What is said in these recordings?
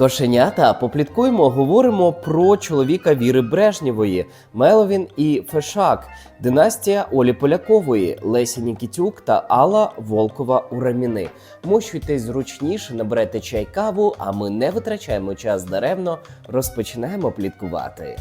Кошенята, попліткуємо, говоримо про чоловіка Віри Брежнєвої, Меловін і Фешак, династія Олі Полякової, Лесі Нікітюк та Алла Волкова Ураміни. Мощуйтесь зручніше, наберете чай каву, а ми не витрачаємо час даремно, розпочинаємо пліткувати.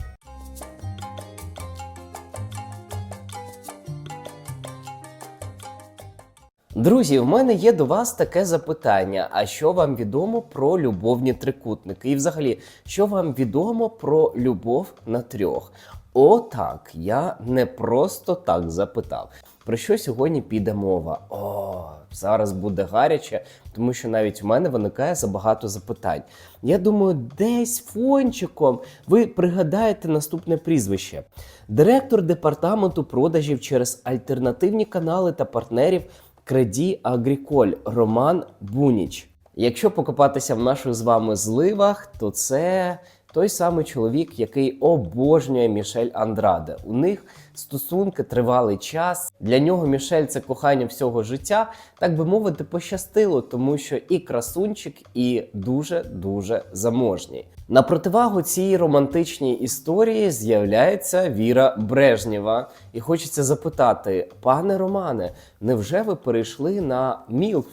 Друзі, в мене є до вас таке запитання: а що вам відомо про любовні трикутники? І взагалі, що вам відомо про любов на трьох? О, так, я не просто так запитав. Про що сьогодні піде мова? О, зараз буде гаряче, тому що навіть у мене виникає забагато запитань. Я думаю, десь фончиком ви пригадаєте наступне прізвище: директор департаменту продажів через альтернативні канали та партнерів Креді Агріколь Роман Буніч. Якщо покопатися в наших з вами зливах, то це той самий чоловік, який обожнює Мішель Андраде. У них стосунки тривалий час. Для нього Мішель це кохання всього життя. Так би мовити, пощастило, тому що і красунчик, і дуже дуже заможній. На противагу цій романтичній історії з'являється Віра Брежнєва. І хочеться запитати, пане Романе, невже ви перейшли на МІЛФ?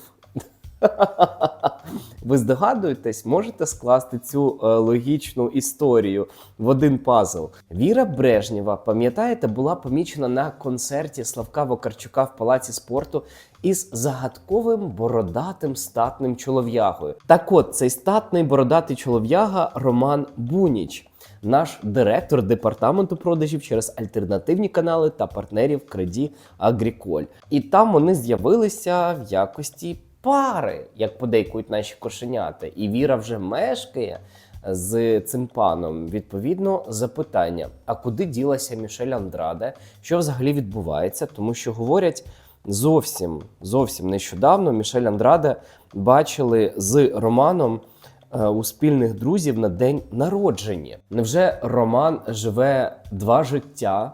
Ви здогадуєтесь, можете скласти цю е, логічну історію в один пазл. Віра Брежнєва, пам'ятаєте, була помічена на концерті Славка Вокарчука в палаці спорту із загадковим бородатим статним чолов'ягою. Так от цей статний бородатий чолов'яга Роман Буніч. Наш директор департаменту продажів через альтернативні канали та партнерів Креді Агріколь. І там вони з'явилися в якості пари, як подейкують наші кошенята, і Віра вже мешкає з цим паном. Відповідно, запитання: а куди ділася Мішель Андраде? Що взагалі відбувається? Тому що говорять зовсім зовсім нещодавно Мішель Андраде бачили з Романом. е, У спільних друзів на день народження. Невже Роман живе два життя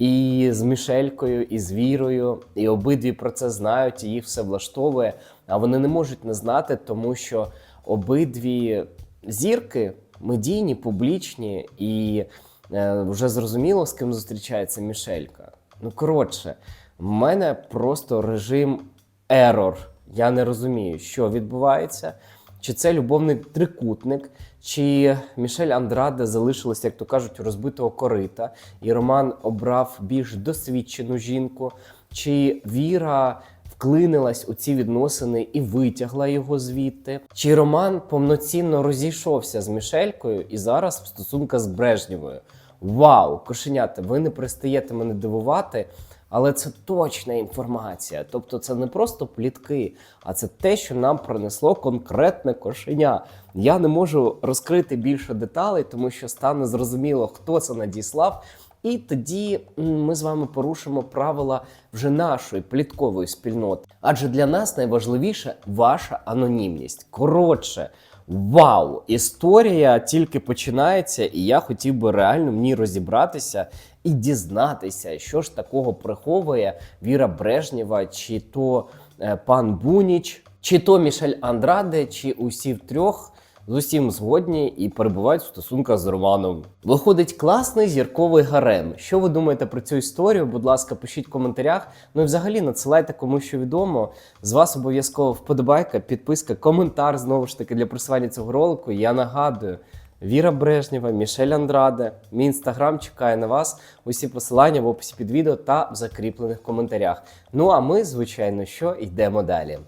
і з Мішелькою, і з Вірою, і обидві про це знають, і їх все влаштовує. А вони не можуть не знати, тому що обидві зірки медійні, публічні, і е, вже зрозуміло, з ким зустрічається Мішелька. Ну, коротше, в мене просто режим ерор. Я не розумію, що відбувається. Чи це любовний трикутник, чи Мішель Андраде залишилось, як то кажуть, розбитого корита, і Роман обрав більш досвідчену жінку, чи Віра вклинилась у ці відносини і витягла його звідти, чи Роман повноцінно розійшовся з Мішелькою і зараз в стосунках з Брежнєвою. Вау, кошенята, ви не перестаєте мене дивувати. Але це точна інформація. Тобто це не просто плітки, а це те, що нам принесло конкретне кошеня. Я не можу розкрити більше деталей, тому що стане зрозуміло, хто це надіслав. І тоді ми з вами порушимо правила вже нашої пліткової спільноти. Адже для нас найважливіше ваша анонімність. Коротше. Вау! Історія тільки починається, і я хотів би реально в ній розібратися і дізнатися, що ж такого приховує Віра Брежнєва, чи то е, пан Буніч, чи то Мішель Андраде, чи усі втрьох з усім згодні і перебувають в стосунках з Романом. Виходить класний зірковий гарем. Що ви думаєте про цю історію? Будь ласка, пишіть в коментарях. Ну і взагалі надсилайте кому що відомо. З вас обов'язково вподобайка, підписка, коментар знову ж таки для просування цього ролику. Я нагадую. Віра Брежнєва, Мішель Андраде. Мій інстаграм чекає на вас. Усі посилання в описі під відео та в закріплених коментарях. Ну а ми, звичайно, що йдемо далі.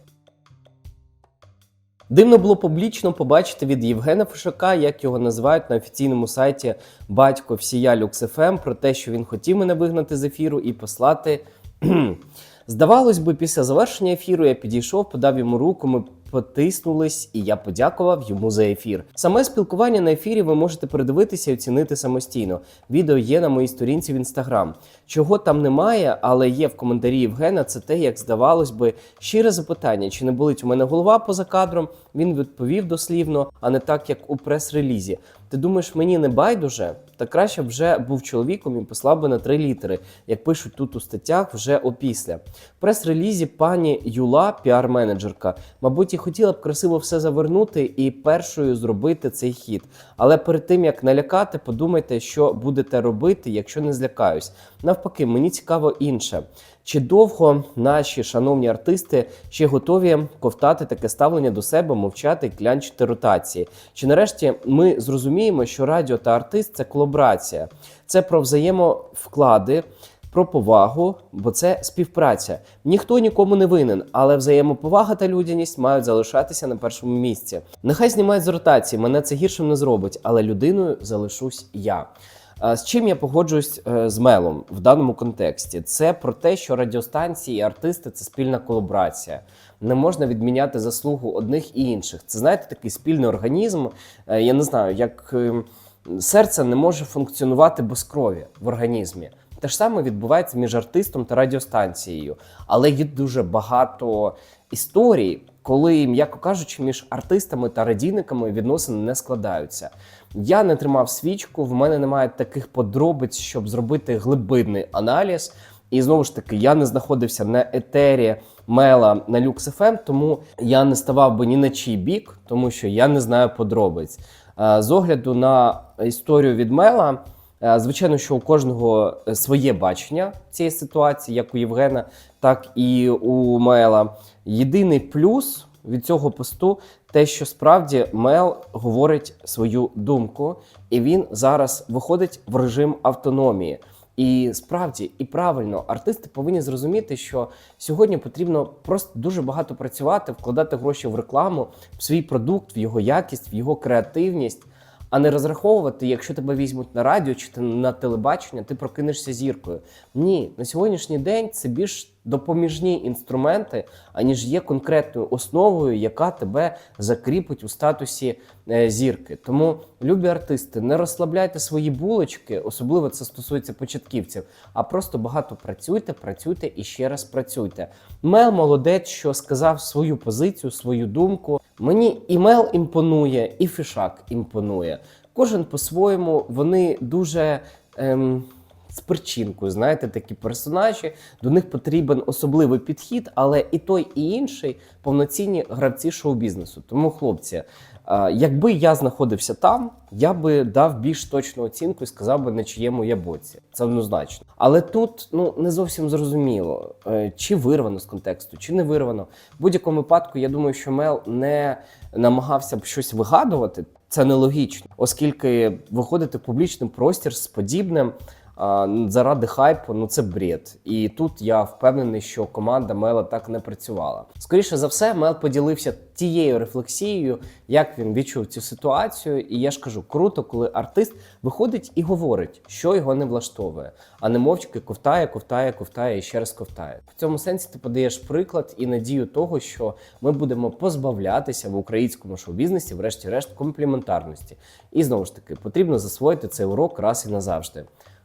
Дивно було публічно побачити від Євгена Фишака, як його називають на офіційному сайті Батько всія Люкс.ФМ, про те, що він хотів мене вигнати з ефіру і послати. Здавалось би, після завершення ефіру я підійшов, подав йому руку. Ми потиснулись, і я подякував йому за ефір. Саме спілкування на ефірі ви можете передивитися і оцінити самостійно. Відео є на моїй сторінці в інстаграм. Чого там немає, але є в коментарі Євгена. Це те, як здавалось би, щире запитання, чи не болить у мене голова поза кадром. Він відповів дослівно, а не так, як у прес-релізі. Ти думаєш, мені не байдуже? Та краще вже був чоловіком і послав би на три літери, як пишуть тут у статтях вже опісля. В прес-релізі пані Юла, піар-менеджерка, мабуть, і хотіла б красиво все завернути і першою зробити цей хід. Але перед тим як налякати, подумайте, що будете робити, якщо не злякаюсь. Навпаки, мені цікаво інше. Чи довго наші шановні артисти ще готові ковтати таке ставлення до себе, мовчати клянчити ротації? Чи нарешті ми зрозуміємо, що радіо та артист це колаборація, це про взаємовклади, про повагу, бо це співпраця. Ніхто нікому не винен, але взаємоповага та людяність мають залишатися на першому місці. Нехай знімають з ротації, мене це гіршим не зробить, але людиною залишусь я. З чим я погоджуюсь е, з Мелом в даному контексті? Це про те, що радіостанції і артисти це спільна колаборація. Не можна відміняти заслугу одних і інших. Це знаєте, такий спільний організм. Е, Я не знаю, як е, серце не може функціонувати без крові в організмі. Те ж саме відбувається між артистом та радіостанцією, але є дуже багато історій, коли, м'яко кажучи, між артистами та радійниками відносини не складаються. Я не тримав свічку, в мене немає таких подробиць, щоб зробити глибинний аналіз. І знову ж таки, я не знаходився на етері мела на Lux.FM, тому я не ставав би ні на чий бік, тому що я не знаю подробиць. Е, З огляду на історію від мела, звичайно, що у кожного е, своє бачення цієї ситуації, як у Євгена, так і у Мела. Єдиний плюс від цього посту те, що справді Мел говорить свою думку, і він зараз виходить в режим автономії. І справді і правильно артисти повинні зрозуміти, що сьогодні потрібно просто дуже багато працювати, вкладати гроші в рекламу, в свій продукт, в його якість, в його креативність, а не розраховувати, якщо тебе візьмуть на радіо чи на телебачення, ти прокинешся зіркою. Ні, на сьогоднішній день це більш допоміжні інструменти, аніж є конкретною основою, яка тебе закріпить у статусі е, зірки. Тому, любі артисти, не розслабляйте свої булочки, особливо це стосується початківців, а просто багато працюйте, працюйте і ще раз працюйте. Мел молодець, що сказав свою позицію, свою думку. Мені і Мел імпонує, і Фішак імпонує. Кожен по-своєму вони дуже. Ем, з перчинкою, знаєте, такі персонажі. До них потрібен особливий підхід, але і той, і інший повноцінні гравці шоу-бізнесу. Тому, хлопці, якби я знаходився там, я би дав більш точну оцінку і сказав би, на чиєму я боці. Це однозначно. Але тут ну не зовсім зрозуміло, е, чи вирвано з контексту, чи не вирвано. В будь-якому випадку, я думаю, що Мел не намагався б щось вигадувати. Це нелогічно, оскільки виходити в публічний простір з подібним. Заради хайпу, ну це бред. І тут я впевнений, що команда Мела так не працювала. Скоріше за все, Мел поділився тією рефлексією, як він відчув цю ситуацію. І я ж кажу, круто, коли артист виходить і говорить, що його не влаштовує, а не мовчки ковтає, ковтає, ковтає і ще раз ковтає. В цьому сенсі ти подаєш приклад і надію того, що ми будемо позбавлятися в українському шоу-бізнесі, врешті-решт, компліментарності. І знову ж таки, потрібно засвоїти цей урок раз і назавжди.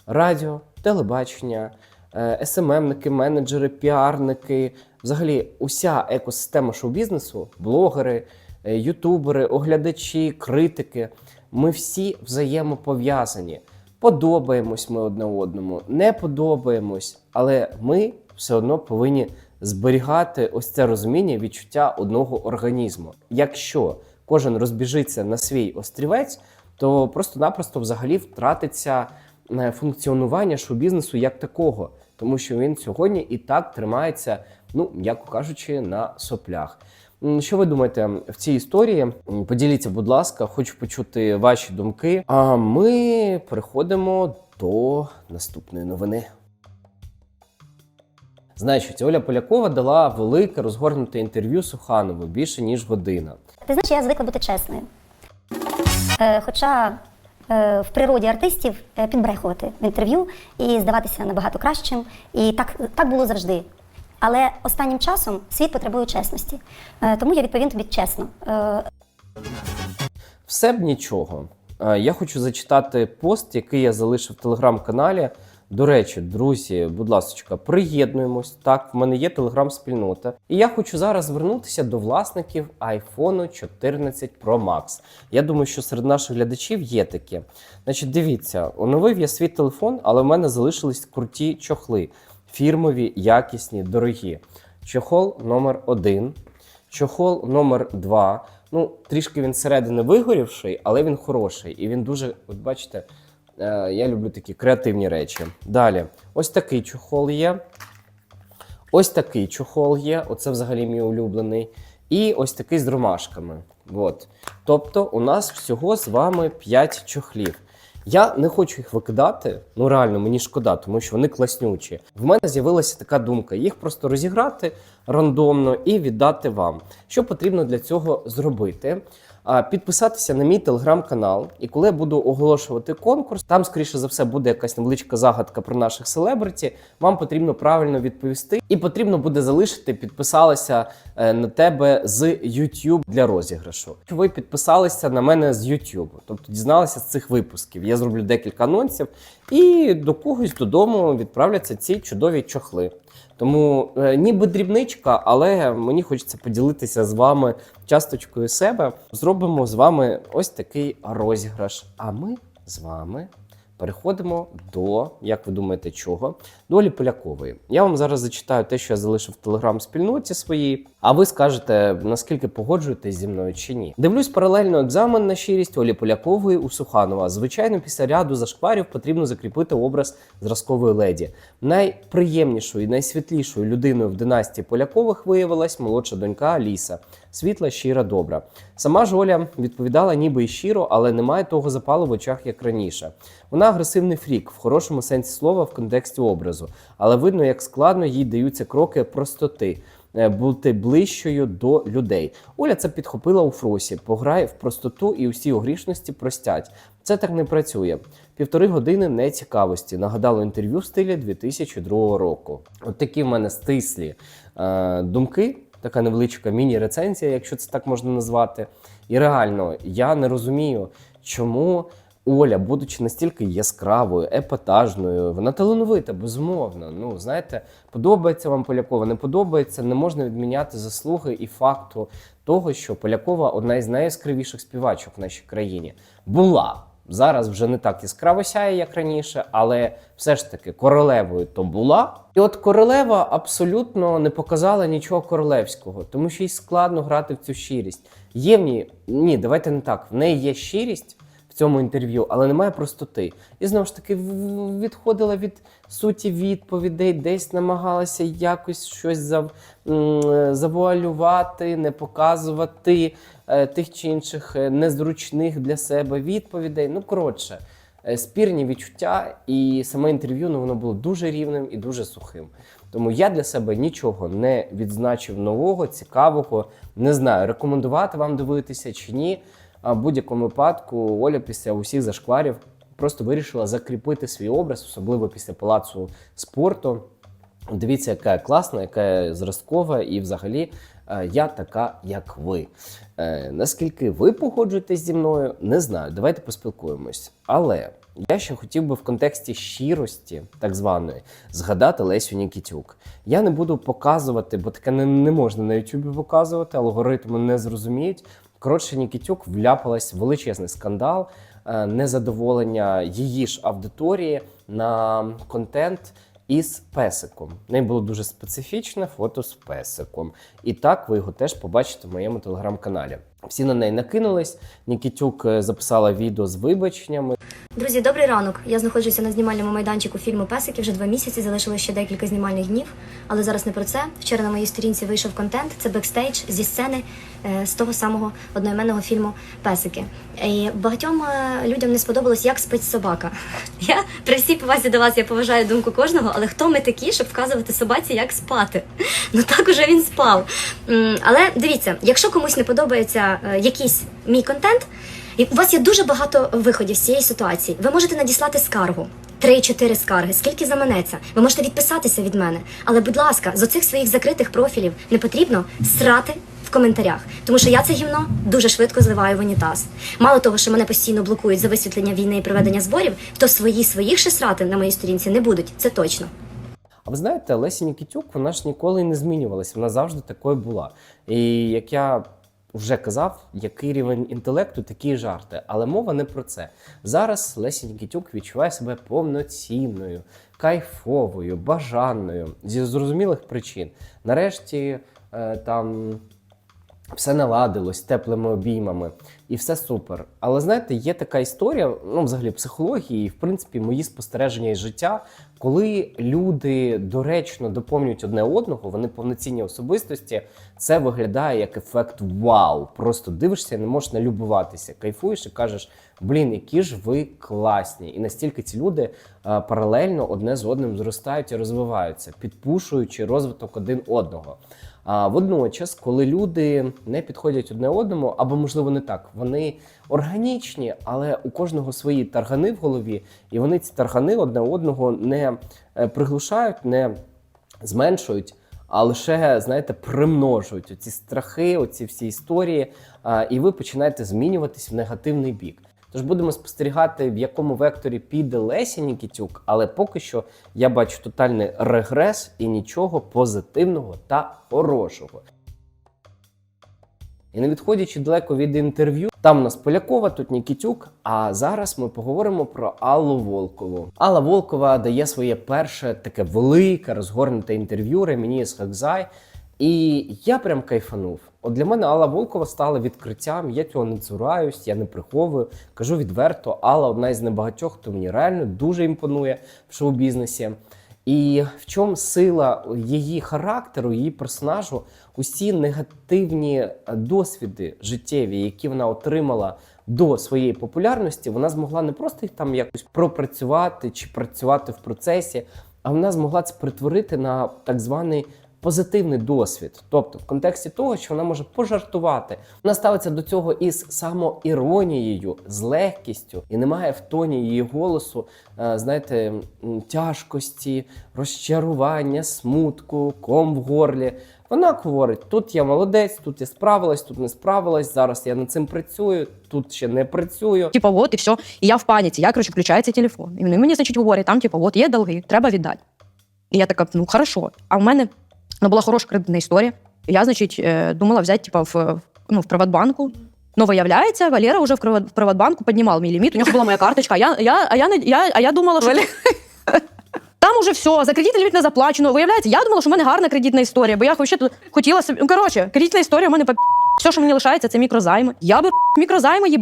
Радіо, телебачення, е, СММники, менеджери, піарники, взагалі уся екосистема шоу-бізнесу, блогери, е, ютубери, оглядачі, критики. Ми всі взаємопов'язані. Подобаємось ми одне одному, не подобаємось, але ми все одно повинні зберігати ось це розуміння відчуття одного організму. Якщо кожен розбіжиться на свій острівець, то просто-напросто взагалі втратиться функціонування шоу-бізнесу як такого, тому що він сьогодні і так тримається, ну м'яко кажучи, на соплях. Що ви думаєте в цій історії? Поділіться, будь ласка, хочу почути ваші думки. А ми переходимо до наступної новини. Значить, Оля Полякова дала велике розгорнуте інтерв'ю Суханову більше ніж година. Ти знаєш, я звикла бути чесною. Е, хоча в природі артистів е, підбрехувати в інтерв'ю і здаватися набагато кращим. І так, так було завжди. Але останнім часом світ потребує чесності. Е, тому я відповім тобі чесно. Е, Все б нічого. Е, Я хочу зачитати пост, який я залишив в телеграм-каналі. До речі, друзі, будь ласка, приєднуємось. Так, в мене є телеграм-спільнота. І я хочу зараз звернутися до власників iPhone 14 Pro Max. Я думаю, що серед наших глядачів є такі. Значить, дивіться, оновив я свій телефон, але в мене залишились круті чохли. Фірмові, якісні, дорогі. Чохол номер один. Чохол номер 2 Ну, трішки він зсередини вигорівший, але він хороший. І він дуже, от бачите, я люблю такі креативні речі. Далі, ось такий чохол є. Ось такий чохол є. Оце взагалі мій улюблений. І ось такий з ромашками. От. Тобто, у нас всього з вами 5 чохлів. Я не хочу їх викидати, ну реально мені шкода, тому що вони класнючі. В мене з'явилася така думка: їх просто розіграти рандомно і віддати вам. Що потрібно для цього зробити? Підписатися на мій телеграм-канал, і коли я буду оголошувати конкурс, там, скоріше за все, буде якась невеличка загадка про наших селебриті. Вам потрібно правильно відповісти, і потрібно буде залишити, підписалися е, на тебе з YouTube для розіграшу. Ви підписалися на мене з YouTube, тобто дізналися з цих випусків. Я зроблю декілька анонсів, і до когось додому відправляться ці чудові чохли. Тому е, ніби дрібничка, але мені хочеться поділитися з вами часточкою себе. Зробимо з вами ось такий розіграш. А ми з вами переходимо до, як ви думаєте, чого? Долі Полякової. Я вам зараз зачитаю те, що я залишив в телеграм-спільноті своїй, а ви скажете, наскільки погоджуєтесь зі мною чи ні. Дивлюсь паралельно екзамен на щирість Олі Полякової у Суханова. Звичайно, після ряду зашкварів потрібно закріпити образ зразкової леді. Найприємнішою і найсвітлішою людиною в династії Полякових виявилась молодша донька Аліса. Світла, щира, добра. Сама ж Оля відповідала ніби і щиро, але немає того запалу в очах, як раніше. Вона агресивний фрік в хорошому сенсі слова в контексті образу, але видно, як складно їй даються кроки простоти. Е, Бути ближчою до людей. Оля це підхопила у фросі, пограє в простоту і усі огрішності простять. Це так не працює. Півтори години нецікавості. Нагадало інтерв'ю в стилі 2002 року. От такі в мене стислі е, думки така невеличка міні-рецензія, якщо це так можна назвати. І реально, я не розумію, чому Оля, будучи настільки яскравою, епатажною, вона талановита, безумовно. Ну, знаєте, подобається вам Полякова, не подобається, не можна відміняти заслуги і факту того, що Полякова одна із найяскравіших співачок в нашій країні. Була. Зараз вже не так яскраво сяє, як раніше, але все ж таки королевою то була. І от королева абсолютно не показала нічого королевського, тому що їй складно грати в цю щирість. Є в ній ні, давайте не так. В неї є щирість цьому інтерв'ю, але немає простоти. І знову ж таки відходила від суті відповідей, десь намагалася якось щось зав, завуалювати, не показувати е, тих чи інших е, незручних для себе відповідей. Ну, коротше, е, спірні відчуття, і саме інтерв'ю ну, воно було дуже рівним і дуже сухим. Тому я для себе нічого не відзначив нового, цікавого. Не знаю, рекомендувати вам дивитися чи ні. А в будь-якому випадку Оля після усіх зашкварів просто вирішила закріпити свій образ, особливо після палацу спорту. Дивіться, яка я класна, яка я зразкова, і взагалі е, я така, як ви. Е, Наскільки ви погоджуєтесь зі мною, не знаю. Давайте поспілкуємось. Але я ще хотів би в контексті щирості, так званої, згадати Лесю Нікітюк. Я не буду показувати, бо таке не, не можна на Ютубі показувати, алгоритми не зрозуміють. Коротше, Нікітюк вляпалась в величезний скандал, е, незадоволення її ж аудиторії на контент із песиком. В неї було дуже специфічне фото з песиком. І так ви його теж побачите в моєму телеграм-каналі. Всі на неї накинулись. Нікітюк е, записала відео з вибаченнями. Друзі, добрий ранок. Я знаходжуся на знімальному майданчику фільму Песики вже два місяці. Залишилося ще декілька знімальних днів, але зараз не про це. Вчора на моїй сторінці вийшов контент. Це бекстейдж зі сцени з того самого одноіменного фільму Песики. І багатьом е, людям не сподобалось, як спить собака. Я при всій повазі до вас я поважаю думку кожного, але хто ми такі, щоб вказувати собаці, як спати? Ну так уже він спав. Але дивіться, якщо комусь не подобається е, якийсь мій контент. І у вас є дуже багато виходів з цієї ситуації. Ви можете надіслати скаргу. Три-чотири скарги, скільки заманеться. Ви можете відписатися від мене. Але, будь ласка, з оцих своїх закритих профілів не потрібно срати в коментарях, тому що я це гівно дуже швидко зливаю в унітаз. Мало того, що мене постійно блокують за висвітлення війни і проведення зборів, то свої своїх ще срати на моїй сторінці не будуть. Це точно. А ви знаєте, Леся Нікітюк, вона ж ніколи не змінювалася, вона завжди такою була. І як я вже казав, який рівень інтелекту, такі жарти. Але мова не про це. Зараз Леся Нікітюк відчуває себе повноцінною, кайфовою, бажаною зі зрозумілих причин. Нарешті е, там все наладилось теплими обіймами, і все супер. Але знаєте, є така історія, ну взагалі психології, і в принципі мої спостереження із життя, коли люди доречно доповнюють одне одного, вони повноцінні особистості, це виглядає як ефект вау. Просто дивишся і не можеш налюбуватися, кайфуєш і кажеш, блін, які ж ви класні. І настільки ці люди е, паралельно одне з одним зростають і розвиваються, підпушуючи розвиток один одного. А водночас, коли люди не підходять одне одному, або можливо не так, вони органічні, але у кожного свої таргани в голові, і вони ці таргани одне одного не е, приглушають, не зменшують. А лише, знаєте, примножують оці страхи, оці всі історії, і ви починаєте змінюватись в негативний бік. Тож будемо спостерігати, в якому векторі піде Леся Нікітюк, але поки що я бачу тотальний регрес і нічого позитивного та хорошого. І не відходячи далеко від інтерв'ю, там у нас Полякова, тут Нікітюк. А зараз ми поговоримо про Аллу Волкову. Алла Волкова дає своє перше таке велике розгорнуте інтерв'ю Ремені з Хекзай. І я прям кайфанув. От для мене Алла Волкова стала відкриттям. Я цього не цураюсь, я не приховую. Кажу відверто, Алла одна із небагатьох, хто мені реально дуже імпонує в шоу-бізнесі. І в чому сила її характеру, її персонажу, усі негативні е, досвіди життєві, які вона отримала до своєї популярності, вона змогла не просто їх там якось пропрацювати чи працювати в процесі, а вона змогла це перетворити на так званий позитивний досвід. Тобто, в контексті того, що вона може пожартувати, вона ставиться до цього із самоіронією, з легкістю, і немає в тоні її голосу, е, знаєте, тяжкості, розчарування, смутку, ком в горлі. Вона говорить: тут я молодець, тут я справилась, тут не справилась. Зараз я над цим працюю, тут ще не працюю. Типа, от і все. І я в паніці. Я, коротше, включаю цей телефон. І мені, значить, говорять, там, типа, от є долги, треба віддати. І я така, ну хорошо. А в мене ну, була хороша кредитна історія. І я, значить, е, думала взяти, типа, в, ну, в Приватбанку. Ну, виявляється, Валера вже в Приватбанку піднімав мій ліміт. У нього була моя карточка, а я, я, а я, я, а я думала, що. Там уже все, за кредитний ліміт не заплачено. Виявляється, я думала, що в мене гарна кредитна історія, бо я вообще тут хотіла собі. Ну, коротше, кредитна історія в мене по все, що мені лишається, це мікрозайми. Я беру мікрозайми, їб...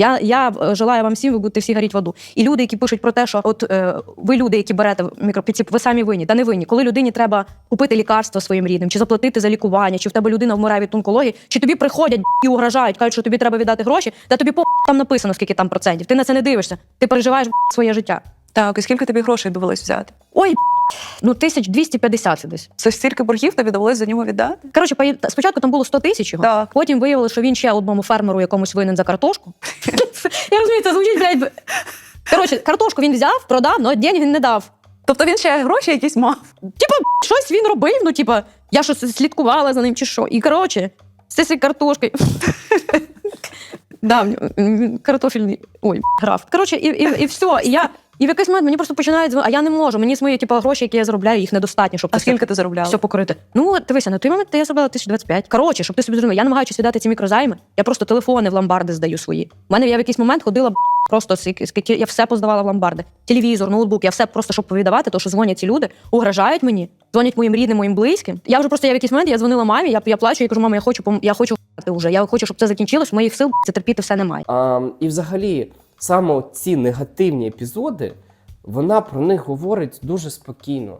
Я, я е, желаю вам всім, ви будете всі горіть в аду. І люди, які пишуть про те, що от е, ви люди, які берете мікропідсіп, ви самі винні, та не винні. Коли людині треба купити лікарство своїм рідним, чи заплатити за лікування, чи в тебе людина вмирає від онкології, чи тобі приходять і угрожають, кажуть, що тобі треба віддати гроші, та тобі по там написано, скільки там процентів. Ти на це не дивишся. Ти переживаєш своє життя. Так, і скільки тобі грошей довелось взяти? Ой, ну 1250 це десь. Це стільки боргів тобі довелось за нього віддати? Коротше, та- спочатку там було 100 тисяч його, Так. потім виявили, що він ще одному фермеру якомусь винен за картошку. Я розумію, це звучить, блядь. Коротше, картошку він взяв, продав, але денег він не дав. Тобто він ще гроші якісь мав. Типа, щось він робив, ну, типа, я щось слідкувала за ним чи що. І коротше, з цією картошкою. Да, в нього, він картофельний. Ой, граф. Коротше, і, і, і все. І я. І в якийсь момент мені просто починають дзвонити, а я не можу. Мені свої типу, гроші, які я заробляю, їх недостатньо, щоб А це все- скільки ти заробляла? все покорити. Ну, дивися, на той момент я заробила 1025. Коротше, щоб ти собі зрозумів, я намагаюся віддати ці мікрозайми. Я просто телефони в ломбарди здаю свої. У мене я в якийсь момент ходила б, просто скільки я все поздавала в ломбарди. Телевізор, ноутбук, я все просто щоб повідавати, то що дзвонять ці люди, угрожають мені, дзвонять моїм рідним, моїм близьким. Я вже просто я в якийсь момент я дзвонила мамі, я, я плачу, я кажу, мама, я хочу я хочу вже. Я хочу, щоб це закінчилось. Моїх сил це терпіти все немає. А, і взагалі, саме ці негативні епізоди, вона про них говорить дуже спокійно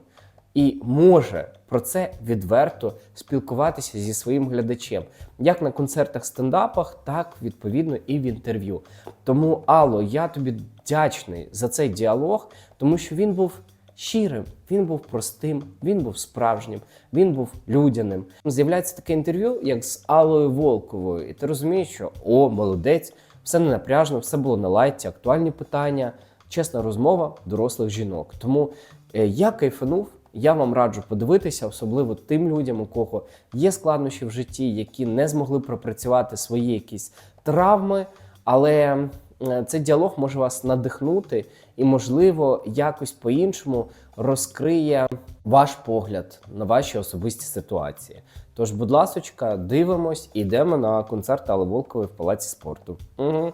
і може про це відверто спілкуватися зі своїм глядачем, як на концертах стендапах, так відповідно і в інтерв'ю. Тому, Алло, я тобі вдячний за цей діалог, тому що він був щирим, він був простим, він був справжнім, він був людяним. З'являється таке інтерв'ю, як з Аллою Волковою, і ти розумієш, що о, молодець, все не напряжно, все було на лайті, актуальні питання, чесна розмова дорослих жінок. Тому е, я кайфанув. Я вам раджу подивитися, особливо тим людям, у кого є складнощі в житті, які не змогли пропрацювати свої якісь травми, але е, цей діалог може вас надихнути і, можливо, якось по-іншому розкриє ваш погляд на ваші особисті ситуації. Тож, будь ласочка, дивимось, ідемо на концерт Алли Волкової в Палаці спорту. Угу.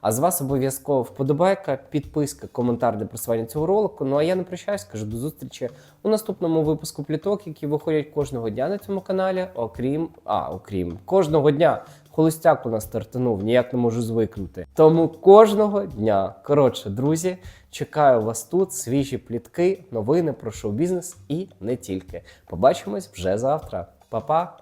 А з вас обов'язково вподобайка, підписка, коментар для просування цього ролику. Ну а я не прощаюсь, кажу до зустрічі у наступному випуску пліток, які виходять кожного дня на цьому каналі. Окрім, а окрім кожного дня. Холостяк у нас стартанув, ніяк не можу звикнути. Тому кожного дня. Коротше, друзі, чекаю вас тут. Свіжі плітки, новини про шоу-бізнес і не тільки. Побачимось вже завтра. Па-па!